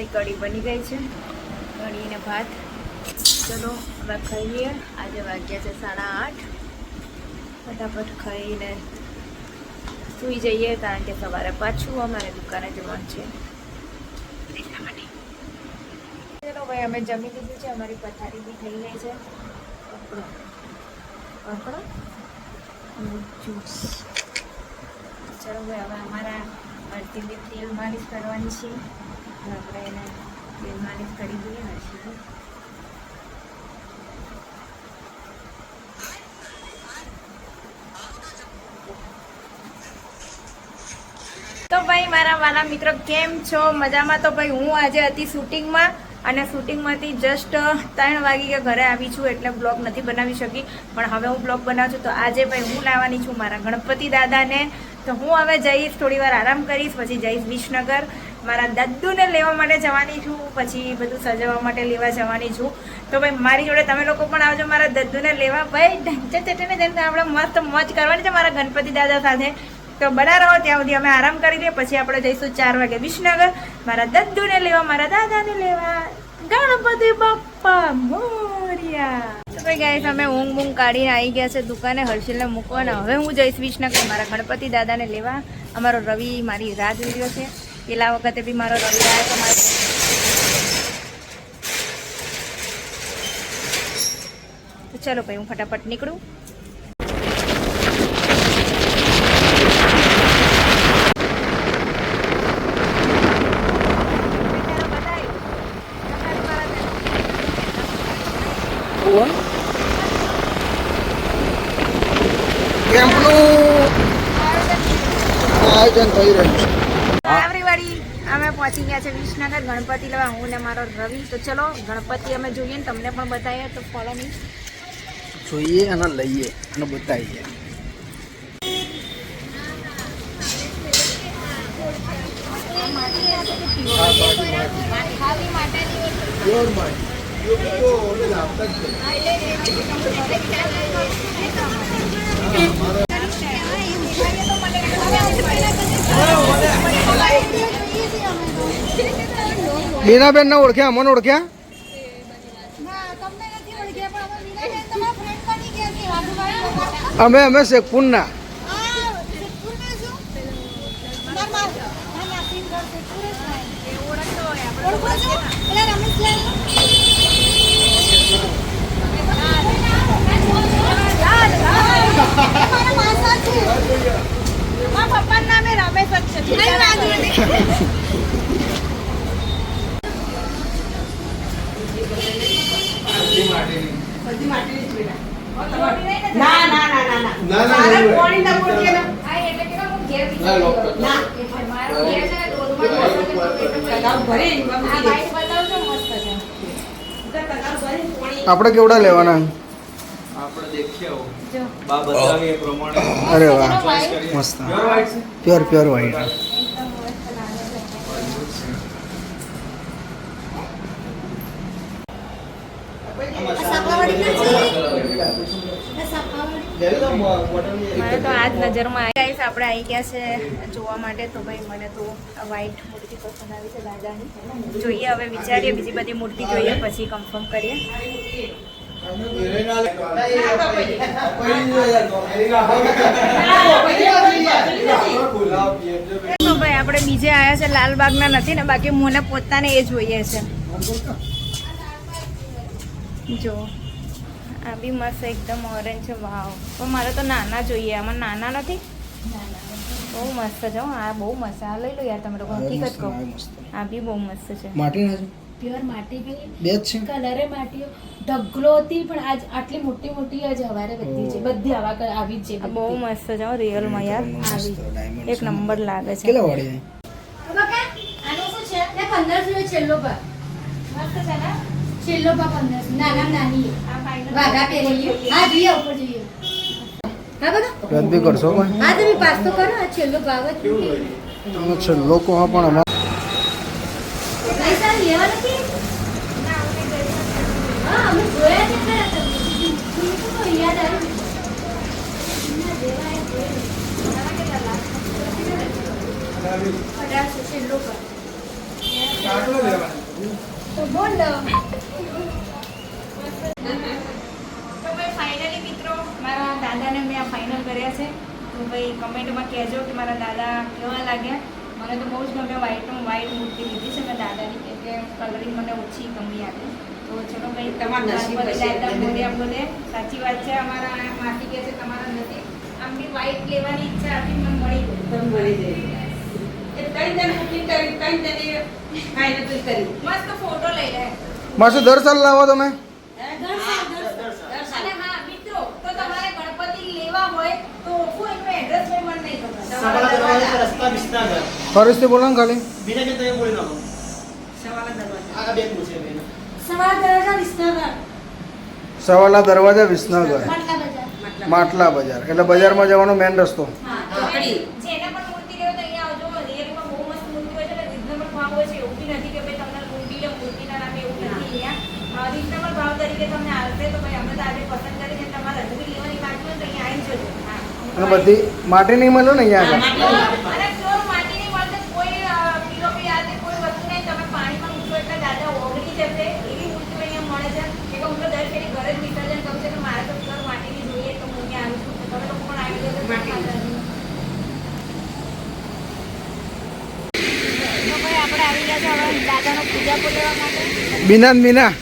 અમારી કઢી બની ગઈ છે. કઢીને ભાત. ચલો, હવે ખાઈ લઈએ આજે વાગ્યા છે સાડા આઠ. ફટાફટ ખાઈને સૂઈ જઈએ, કારણ કે સવારે પાછું અમારે દુકાને જવાનું છે. ચલો, ભાઈ, અમે જમી લીધું છે. અમારી પથારી બી થઈ ગઈ છે. અને જ્યુસ. ચલો, ભાઈ, હવે અમારા અડધી તેલ માલિશ કરવાની છે. આપણે એને માલિશ કરી દઈએ હળદીને તો ભાઈ, મારા વાલા મિત્રો, કેમ છો? મજામાં? તો ભાઈ, હું આજે હતી શૂટિંગમાં અને શૂટિંગમાંથી જસ્ટ ત્રણ વાગી કે ઘરે આવી છું એટલે બ્લોગ નથી બનાવી શકી. પણ હવે હું બ્લોગ બનાવું છું, તો આજે ભાઈ, હું લાવવાની છું મારા ગણપતિ દાદાને. તો હું હવે જઈશ થોડી વાર આરામ કરીશ, પછી જઈશ વિસનગર. મારા દાદુને લેવા માટે જવાની છું, પછી બધું સજાવવા માટે લેવા જવાની છું. તો ભાઈ, મારી જોડે તમે લોકો પણ આવજો, મારા દદ્દુને લેવા. ભાઈ, ઢંચે ચટીને જઈને આપણે મસ્ત મોજ કરવાની છે મારા ગણપતિ દાદા સાથે. તો બના રહો, ત્યાં સુધી અમે આરામ કરી લઈએ, પછી આપણે જઈશું ચાર વાગે વિસનગર. મારા દદ્દુને લેવા, મારા દાદાને લેવા. ગણપતિ બાપ્પા મોરિયા. તો અમે ઊંઘ બૂંઘ કાઢીને આવી ગયા છે દુકાને, હર્ષિલને મૂકવાના. હવે હું જઈશ વિસનગર, મારા ગણપતિ દાદાને લેવા. અમારો રવિ, મારી રાહ જોઈ રહ્યો છે. પેલા વખતે બી મારો રવિ આવ્યો તો મારો તો ચલો ભાઈ, હું ફટાફટ નીકળું. કેમ્પનું આયોજન થઈ રહ્યું છે. પહોંચી ગયા છે વિસનગર. ગણપતિ લેવા હું ને મારો રવિ. તો ચલો ગણપતિ અમે જોઈએ ને તમને પણ બતાવીએ તો ફોલો મી જોઈએ અને લઈએ અને બતાવીએ. લીનાબેન ને ઓળખ્યા મને ઓળખ્યા અમે અમે શેખપુરના. પપ્પાનું નામે રમેશ જ છે. ના ના ના ના ના. ના, ના, સારા એવું. પોણીના પોટીએ હા, એટલે કે હું ઘેર ના, ના મારો ઘેર છે ને ડોલમાં જ છે ને તો એટલું કદાચ ભરે આ મમ્મી બતાવજો મસ્ત છે. કદાચ ભરે ને આપણે કેવડા લેવાના? આપણે દેખીએ બા બતાવે પ્રમાણે. અરે વાહ. મસ્ત પ્યોર પ્યોર વ્હાઈટ એકદમ મસ્ત લાગે છે મને તો આ જ નજરમાં આવી ગાઈસ આપણે આવી ગયા છે જોવા માટે. તો ભાઈ મને તો વ્હાઈટ મૂર્તિ પસંદ આવી છે દાદાની જોઈએ હવે વિચારીએ બીજી બધી મૂર્તિ જોઈએ પછી કન્ફર્મ કરીએ. તો ભાઈ આપણે બીજે આવ્યા છે લાલબાગના નથી ને બાકી મને પોતાને એ જોઈએ છે. જો. આ બી મસ્ત એકદમ ઓરેન્જ છે વાવ પણ મારે તો નાના જોઈએ આમાં નાના નથી? બહુ મસ્ત છે આ બહુ મસ્ત આ લઈ લો યાર તમે લોકો હકીકત કહો. આ બી બહુ મસ્ત છે. માટીના છે પ્યોર માટી બી જ છે. કલરે માટીઓ. ઢગલો હતી પણ આજ આટલી મોટી મોટી આજ હવારે બધી છે. બધી આવા આવી જ છે બહુ મસ્ત છે રિયલમાં યાર. આવી. એક નંબર લાગે છે. કેટલા વાળી આનો શું છે? ને પંદરસો એ છેલ્લો ભાગ. મસ્ત છે ને? છેલ્લો ભાગ 1500 નાના નાની વાઘા પહેરેલી હા જોઈએ ઉપર જોઈએ. હા બગા રદ કરશો પણ હા તમે પાસ તો કરો આ છેલ્લો ભાગ જ તમે છેલ્લો કહો પણ અમારે ભાઈ લેવા નથી? હા અમે જોયા છે ખરા તમે. તમને શું કહું, યાદ આવ્યું? ના, લેવાય, જોયા. અઢારસો છેલ્લો ભાગ. તો બોલ તો ભાઈ ફાઇનલી મિત્રો મારા દાદાને મેં આ કર્યા છે. તો ભાઈ કમેન્ટમાં કહેજો કે મારા દાદા કેવા લાગ્યા. મને તો બહુ જ ગમે વ્હાઈટ મૂર્તિ લીધી છે મેં દાદાની કે કલરિંગ મને ઓછી કમી આપી તો ચલો ભાઈ તમારા બોલે એટલે. બોલે. સાચી વાત છે અમારા માસી કહે છે તમારા નથી. આમ બી વ્હાઈટ લેવાની ઈચ્છા આપી મને મળી ગઈ. તમ મળી જાય મસ્ત ફોટો લઈ લે. મસ્ત દર સાલ લાવો તમે? અને હા મિત્રો તો તમારે ગણપતિ લેવા હોય તો ઓપ્પો એનું એડ્રેસ મેં મને નહીં ખબર સવાલા દરવાજા રસ્તા ફરીથી બોલો ને ખાલી. બીજા કે તમે બોલી નાખો. સવાલા દરવાજા. આગળ બેન પૂછે બેન. સવાર દરવાજા વિસનગર. સવાલા દરવાજા વિસનગર. માટલા બજાર. એટલે બજારમાં જવાનો મેન રસ્તો. બધી માટી નહીં મળ્યો ને અહીંયા લેવો તો અહીંયા આવજો રિયલમાં બહુ મસ્ત મૂર્તિ હોય છે અને રિઝનેબલ ભાવ હોય છે એવું બી નથી કે ભાઈ તમને મૂર્તિ લે મૂર્તિના નામે એવું નથી અહીંયા રિઝનેબલ ભાવ તરીકે તમને આવશે તો ભાઈ અમે તો આજે પસંદ કરીને તમારે હજુ બી લેવાની બાકી હોય તો અહીંયા આવી જજો હા અને બધી માટી નહીં મળે ને અહીંયા આગળ Pure અને pure માટીની મળશે કોઈ પીઓપી આદિ કોઈ વસ્તુ નહીં તમે પાણીમાં મૂકશો એટલે દાદા ઓગળી જશે એવી મૂર્તિઓ અહીંયા મળે છે કે હું તો દર ફેરી ઘરે જ વિસર્જન કરું છું કે મારે તો pure માટીની જોઈએ તો હું અહીંયા આવી છું તમે લોકો પણ આવી જજો માટીની. તો ભાઈ આપણે આવી ગયા છે હવે દાદાનો પૂજા લેવા માટે બીના બીના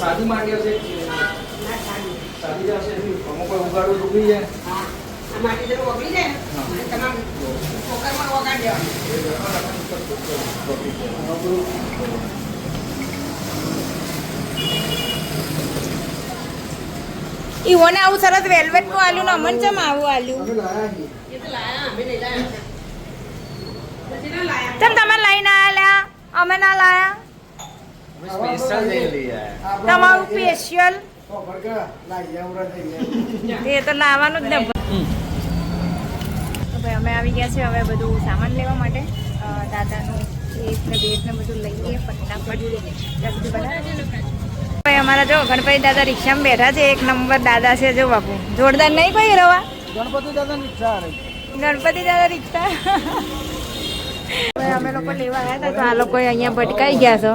સાદી માંગ્યા છે. સાદી જશે. અમુક કોઈ ડૂબી જાય. માટી જરૂર ઓગળી જાય ને તમામ કુકરમાં વગાડી દેવાનું. ઈવોને આવું સરસ વેલ્વેટનું આલ્યું ને અમન ચમ આવું આલ્યું? તમ તમે પછી ના આલ્યા અમે ના લાયા? લઈ તમારું સ્પેશિયલ એ તો લાવવાનું જ ને. તો ભાઈ અમે આવી ગયા છે હવે બધું સામાન લેવા માટે. દાદાનું કેક ને બેટ ને બધું લઈએ ફટાફટ. ભાઈ અમારા જો ગણપતિ દાદા રિક્ષામાં બેઠા છે. એક નંબર દાદા છે જો બાપુ. જોરદાર નહીં કોઈ રવા? ગણપતિ દાદા રિક્ષા ગણપતિ દાદા રિક્ષા? અમે લોકો લેવા આવ્યા હતા તો આ લોકો અહીંયા ભટકાઈ ગયા છો.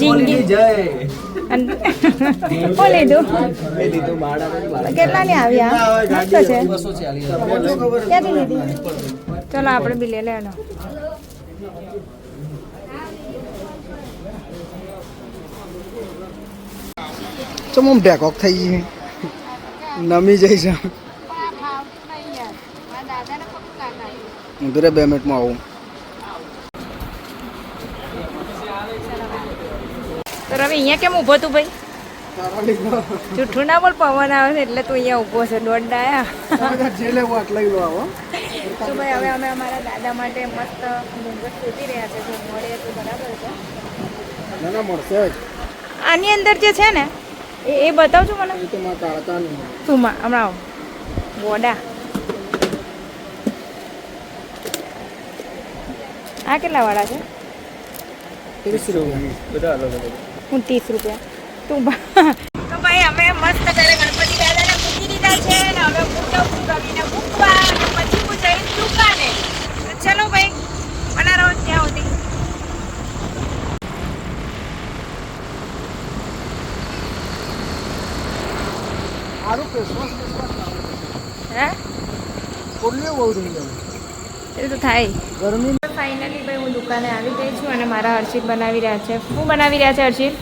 જિંદગી જય. શું લીધું કેટલાની આવી આ? મસ્ત છે. ક્યાંથી લીધી? ચલો આપણે બી લઈ લેવાનો. ચમ આમ ઢેકોક થઈ ગઈ? નમી જઈ છે. હું ઘરે બે મિનિટમાં આવું. રવિ અહીંયા કેમ ઊભો તું ભાઈ? જૂઠું ના બોલ પવન આવે છે એટલે તું અહીંયા ઊભો છે દોડડા આવ્યા જેલે લેવું આટલા લો આવો તો ભાઈ હવે અમે અમારા દાદા માટે મસ્ત ઘૂંઘટ શોધી રહ્યા છે જો મળે તો બરાબર છે. ના ના મળશે આની અંદર જે છે ને એ એ બતાવજો મને. તો મારા કાળતા નહીં તું માં હમણાં આવો. બોડા આ કેટલા વાળા છે? ત્રીસ રૂપિયા. બધા અલગ અલગ. હું ત્રીસ રૂપિયા. તું તો ભાઈ અમે મસ્ત કરે ગણપતિ દાદાને મૂકી દીધા છે અને હવે છું રવિને મૂકવા અને પછી હું જઈશ દુકાને તો ચલો ભાઈ બના રહો ત્યાં સુધી. હે? એ તો થાય. ગરમી ફાઇનલી ભાઈ હું દુકાને આવી ગઈ છું અને મારા હર્ષિત બનાવી રહ્યા છે. શું બનાવી રહ્યા છે, હર્ષિત?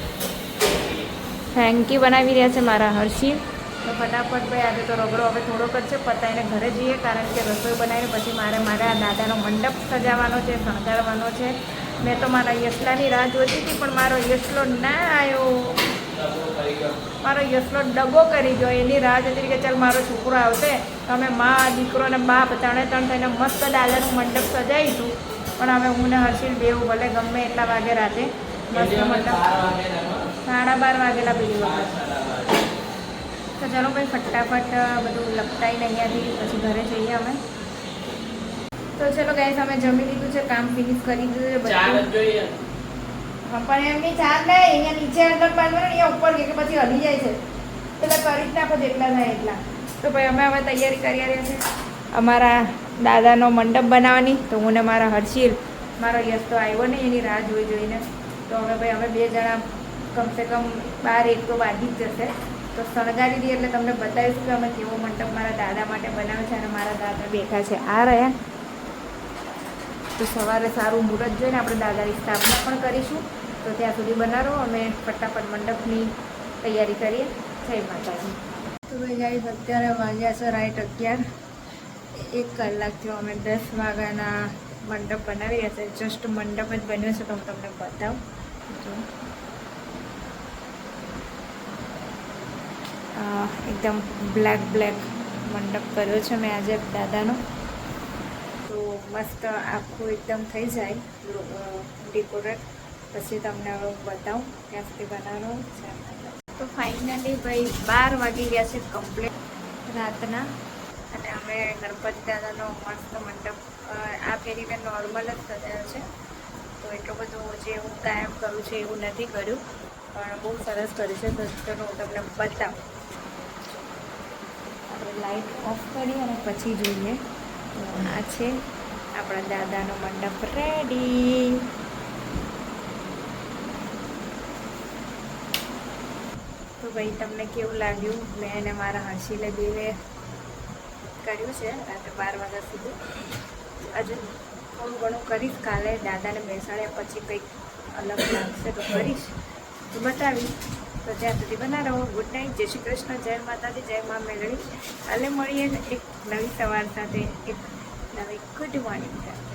યુ બનાવી રહ્યા છે મારા હર્ષિત. તો ફટાફટ ભાઈ, આજે તો રગડો હવે થોડોક જ છે પતાવીને ઘરે જઈએ, કારણ કે રસોઈ બનાવીને પછી મારે મારા દાદાનો મંડપ સજાવવાનો છે, શણગારવાનો છે. મેં તો મારા યસલાની રાહ જોતી હતી, પણ મારો યસલો ના આવ્યો મારો યસલો ડગો કરી ગયો, એની રાહ જોતી કે ચાલ મારો છોકરો આવશે. તો અમે મા, દીકરો અને બાપ, ત્રણે ત્રણ થઈને મસ્ત દાદાનું મંડપ સજાવીશું. પણ હવે હું ને હર્ષિલ બેવું ભલે ગમે એટલા વાગે રાતે. મસ્ત સાડા બાર વાગેલા પેલી વખત. તો ચાલો ભાઈ ફટાફટ બધું લપટાઈને અહીંયાથી પછી ઘરે જઈએ અમે. તો ચલો ગાઈસ અમે જમી લીધું છે કામ ફિનિશ કરી દીધું છે બધું. હા, પણ એમની ચાર નહીં અહીંયા નીચે અંદર બાંધવાનું અહીંયા ઉપર કે કે પછી હલી જાય છે. એટલે કરી જ નાખો જેટલા થાય એટલા. તો ભાઈ અમે હવે તૈયારી કરી રહ્યા છે અમારા દાદાનો મંડપ બનાવવાની, તો હું ને મારા હર્ષિલ, મારો યશ તો આવ્યો નહીં, એની રાહ જોઈ જોઈને. તો હવે ભાઈ, અમે બે જણા કમસે કમ બાર એક તો બાંધી જ જશે. તો શણગારી દઈએ એટલે તમને બતાવીશું કે અમે કેવો મંડપ મારા દાદા માટે બનાવે છે અને મારા દાદા બેઠા છે. આ રહ્યા. તો સવારે સારું મુહૂર્ત જોઈને આપણે દાદાની સ્થાપના પણ કરીશું. તો ત્યાં સુધી બનાવો, અમે ફટાફટ મંડપની તૈયારી કરીએ. જય માતાજી. તો ભાઈ અત્યારે વાગ્યા છે રાઈટ અગિયાર. એક કલાક થયો અમે દસ વાગ્યાના મંડપ બનાવી રહ્યા છે. જસ્ટ મંડપ જ બન્યો છે તો હું તમને બતાવું. જો. એકદમ બ્લેક બ્લેક મંડપ કર્યો છે મેં આજે દાદાનો. તો મસ્ત આખું એકદમ થઈ જાય. ડેકોરેટ પછી તમને હું બતાવું ત્યાં સુધી બનાવવાનું છે. તો ફાઇનલી ભાઈ બાર વાગી ગયા છે કમ્પ્લીટ રાતના. અમે ગણપતિ દાદાનો મસ્ત મંડપ આ ફેરી મેં નોર્મલ જ સજાયો છે. તો એટલું બધું જે હું કાયમ કરું છું એવું નથી કર્યું, પણ બહુ સરસ કર્યું છે. તો હું તમને બતાવું. આપણે લાઈટ ઓફ કરી અને પછી જોઈએ. આ છે આપણા દાદાનો મંડપ રેડી તો ભાઈ, તમને કેવું લાગ્યું? મેં અને મારા હર્ષિલે બેવે કર્યું છે રાતે બાર વાગ્યા સુધી. હજુ થોડું ઘણું કરીશ, કાલે દાદાને બેસાડ્યા પછી કંઈક અલગ લાગશે તો કરીશ. તો બતાવીશ. તો જ્યાં સુધી બના રહો. ગુડ નાઇટ જય શ્રી કૃષ્ણ. જય માતાજી. જય મા મેળવી કાલે મળીએ એક નવી સવાર સાથે. એક નવી ગુડ મોર્નિંગ સાથે